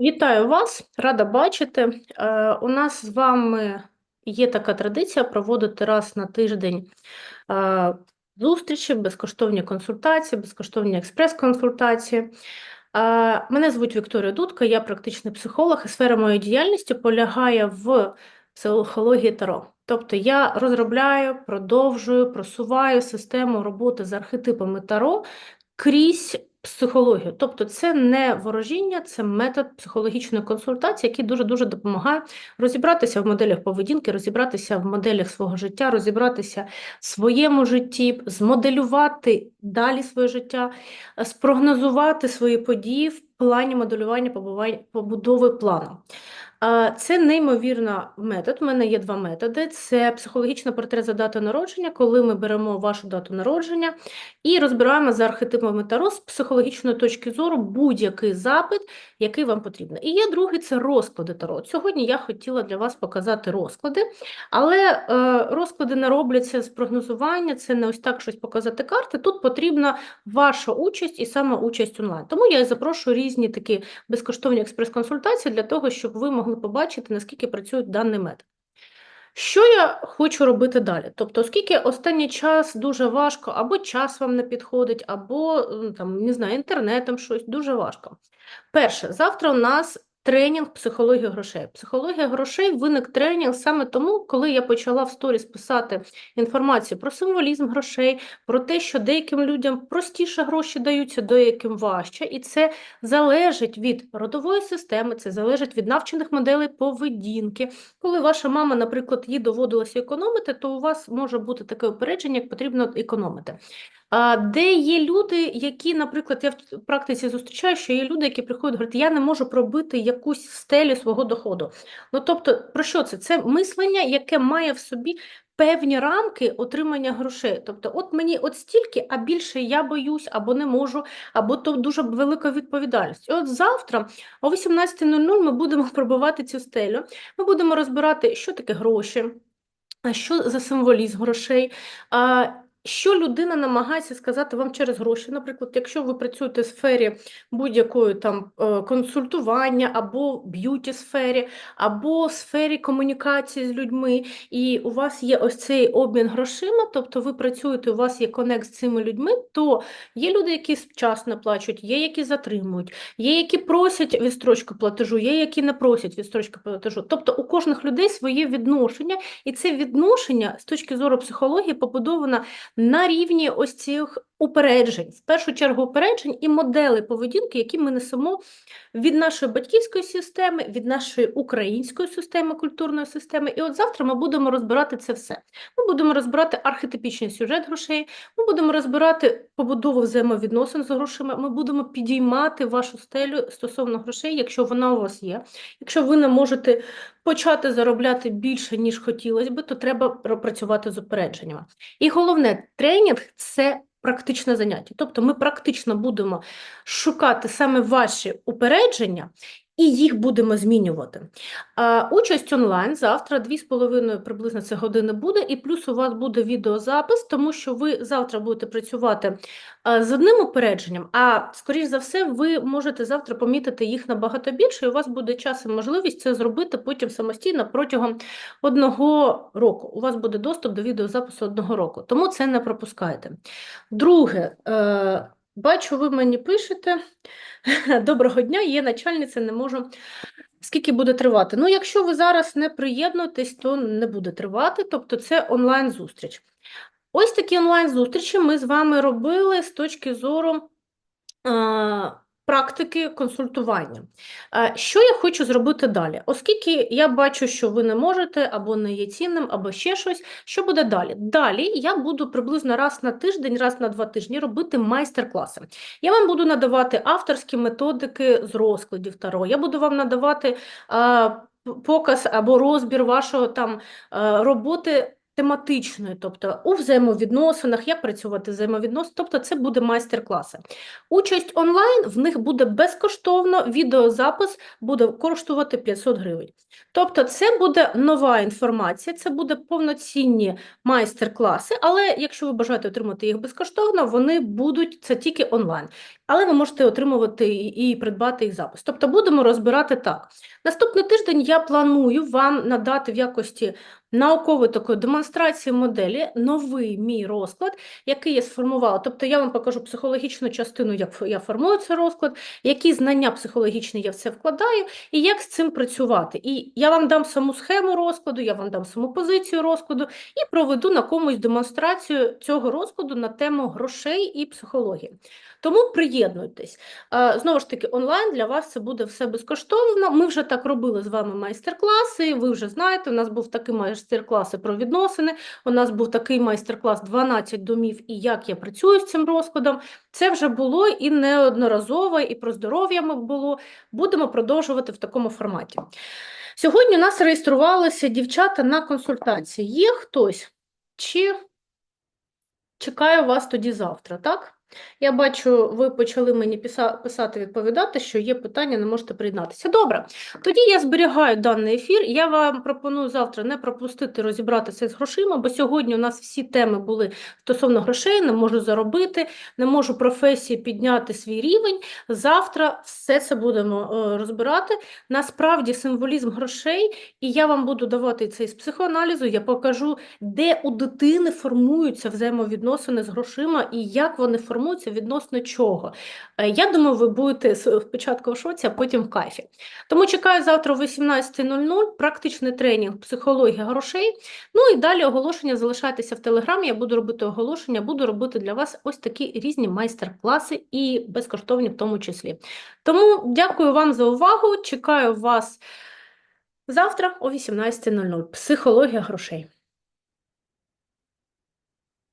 Вітаю вас, рада бачити. Е, У нас з вами є така традиція проводити раз на тиждень е, зустрічі, безкоштовні консультації, безкоштовні експрес-консультації. Е, Мене звуть Вікторія Дудка, я практичний психолог, і сфера моєї діяльності полягає в психології Таро. Тобто я розробляю, продовжую, просуваю систему роботи з архетипами Таро крізь психологію. Тобто це не ворожіння, це метод психологічної консультації, який дуже-дуже допомагає розібратися в моделях поведінки, розібратися в моделях свого життя, розібратися в своєму житті, змоделювати далі своє життя, спрогнозувати свої події в плані моделювання побудови плану. Це неймовірно метод. У мене є два методи: це психологічна портрет за датою народження, коли ми беремо вашу дату народження і розбираємо за архетипами Таро з психологічної точки зору будь-який запит, який вам потрібен. І є другий це розклади Таро. Сьогодні я хотіла для вас показати розклади, але е, розклади не робляться з прогнозування, це не ось так щось показати карти. Тут потрібна ваша участь і саме участь онлайн. Тому я запрошую різні такі безкоштовні експрес-консультації для того, щоб ви могли побачити, наскільки працює даний метод. Що я хочу робити далі? Тобто, оскільки останній час дуже важко, або час вам не підходить, або там, не знаю, інтернетом щось дуже важко. Перше, завтра у нас тренінг психології грошей. Психологія грошей виник тренінг саме тому, коли я почала в сторіс писати інформацію про символізм грошей, про те, що деяким людям простіше гроші даються, деяким важче, і це залежить від родової системи, це залежить від навчених моделей поведінки. Коли ваша мама, наприклад, їй доводилося економити, то у вас може бути таке упередження, як потрібно економити. Де є люди, які, наприклад, я в практиці зустрічаю, що є люди, які приходять говорять, я не можу пробити якусь стелю свого доходу. Ну, тобто, про що це? Це мислення, яке має в собі певні рамки отримання грошей. Тобто, от мені от стільки, а більше я боюсь, або не можу, або то дуже велика відповідальність. І от завтра о 18.00 ми будемо пробивати цю стелю, ми будемо розбирати, що таке гроші. Що за символізм грошей? Що людина намагається сказати вам через гроші? Наприклад, якщо ви працюєте в сфері будь-якої там е, консультування або б'юті сфері, або в сфері комунікації з людьми, і у вас є ось цей обмін грошима, тобто ви працюєте, у вас є конект з цими людьми, то є люди, які вчасно плачуть, є які затримують, є які просять відстрочку платежу, є які не просять відстрочку платежу. Тобто у кожних людей своє відношення. І це відношення з точки зору психології побудовано на рівні ось цих упереджень, в першу чергу упереджень і моделей поведінки, які ми несемо від нашої батьківської системи, від нашої української системи, культурної системи. І от завтра ми будемо розбирати це все. Ми будемо розбирати архетипічний сюжет грошей, ми будемо розбирати побудову взаємовідносин з грошима, ми будемо підіймати вашу стелю стосовно грошей, якщо вона у вас є. Якщо ви не можете почати заробляти більше, ніж хотілося би, то треба працювати з упередженнями. І головне, тренінг це практичне заняття. Тобто ми практично будемо шукати саме ваші упередження. І їх будемо змінювати. Участь онлайн завтра 2,5 приблизно це години буде, і плюс у вас буде відеозапис, тому що ви завтра будете працювати з одним упередженням, а скоріш за все, ви можете завтра помітити їх набагато більше, і у вас буде час і можливість це зробити потім самостійно протягом одного року. У вас буде доступ до відеозапису одного року, тому це не пропускайте. Друге, е, бачу, ви мені пишете. Доброго дня, є начальниця, не можу. Скільки буде тривати? Ну, якщо ви зараз не приєднуєтесь, то не буде тривати, тобто це онлайн-зустріч. Ось такі онлайн-зустрічі ми з вами робили з точки зору практики консультування. Е, Що я хочу зробити далі? Оскільки я бачу, що ви не можете, або не є цінним, або ще щось, що буде далі? Далі я буду приблизно раз на тиждень, раз на два тижні робити майстер-класи. Я вам буду надавати авторські методики з розкладів Таро, я буду вам надавати е, показ або розбір вашого там е, роботи тематичною, тобто у взаємовідносинах, як працювати взаємовідносин, тобто це буде майстер-класи. Участь онлайн в них буде безкоштовно, відеозапис буде коштувати 500 гривень. Тобто це буде нова інформація, це буде повноцінні майстер-класи, але якщо ви бажаєте отримати їх безкоштовно, вони будуть це тільки онлайн. але ви можете отримувати і придбати їх запис. Тобто будемо розбирати так. Наступний тиждень я планую вам надати в якості наукової такої демонстрації моделі новий мій розклад, який я сформувала. Тобто я вам покажу психологічну частину, як я формую цей розклад, які знання психологічні я в це вкладаю, і як з цим працювати. І я вам дам саму схему розкладу, я вам дам саму позицію розкладу і проведу на комусь демонстрацію цього розкладу на тему грошей і психології. Тому приєднуйтесь. Знову ж таки, онлайн для вас це буде все безкоштовно. Ми вже так робили з вами майстер-класи. Ви вже знаєте, у нас був такий майстер-клас і про відносини. У нас був такий майстер-клас 12 домів і як я працюю з цим розкладом. Це вже було і неодноразово, і про здоров'я ми було. Будемо продовжувати в такому форматі. Сьогодні у нас реєструвалися дівчата на консультації. Є хтось? Чи чекаю вас тоді завтра, так? Я бачу, ви почали мені писа- писати, відповідати, що є питання, не можете приєднатися. Добре, тоді я зберігаю даний ефір. Я вам пропоную завтра не пропустити розібратися з грошима, бо сьогодні у нас всі теми були стосовно грошей, не можу заробити, не можу професії підняти свій рівень. Завтра все це будемо е, розбирати. Насправді символізм грошей, і я вам буду давати це з психоаналізу, я покажу, де у дитини формуються взаємовідносини з грошима і як вони формуються відносно чого. Е, Я думаю, ви будете спочатку в шоці, а потім в кайфі. Тому чекаю завтра о 18.00, практичний тренінг психологія грошей. Ну і далі оголошення залишайтеся в Телеграмі, я буду робити оголошення, буду робити для вас ось такі різні майстер-класи і безкоштовні в тому числі. Тому дякую вам за увагу, чекаю вас завтра о 18.00. Психологія грошей.